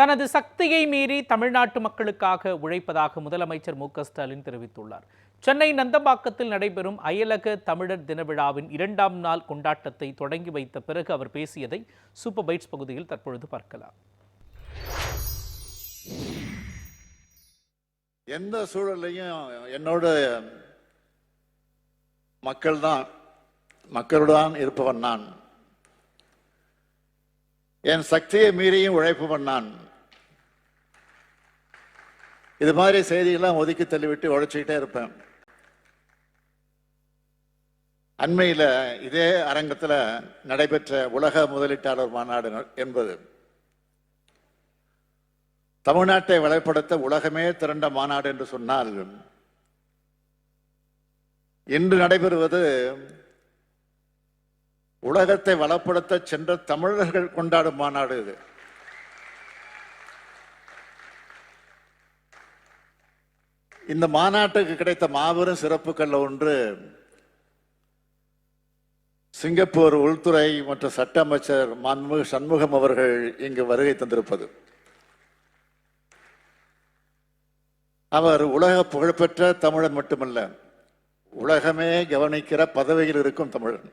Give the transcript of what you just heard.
தனது சக்தியை மீறி தமிழ்நாட்டு மக்களுக்காக உழைப்பதாக முதலமைச்சர் மு ஸ்டாலின் தெரிவித்துள்ளார். சென்னை நந்தம்பாக்கத்தில் நடைபெறும் அயலக தமிழர் தின விழாவின் இரண்டாம் நாள் கொண்டாட்டத்தை தொடங்கி வைத்த பிறகு அவர் பேசியதை சூப்பர் பைட்ஸ் பகுதியில் தற்பொழுது பார்க்கலாம். எந்த சூழல்லையும் என்னோட மக்கள் தான் மக்களுடன் இருப்பவன் நான். என் சக்தியை மீறியும் உழைப்பவன் நான். இது மாதிரி செய்தியெல்லாம் ஒதுக்கி தள்ளிவிட்டு உழைச்சிக்கிட்டே இருப்பேன். அண்மையில் இதே அரங்கத்தில் நடைபெற்ற உலக முதலீட்டாளர் மாநாடு என்பது. தமிழ்நாட்டை வளப்படுத்த உலகமே திரண்ட மாநாடு என்று சொன்னால் இன்று நடைபெறுவது உலகத்தை வளப்படுத்த சென்ற தமிழர்கள் கொண்டாடும் மாநாடு இது. இந்த மாநாட்டுக்கு கிடைத்த மாபெரும் சிறப்புகள் ஒன்று சிங்கப்பூர் உள்துறை மற்றும் சட்ட அமைச்சர் மன்முக சண்முகம் அவர்கள் இங்கு வருகை தந்திருப்பது. அவர் உலக புகழ்பெற்ற தமிழன் மட்டுமல்ல உலகமே கவனிக்கிற பதவியில் இருக்கும் தமிழன்.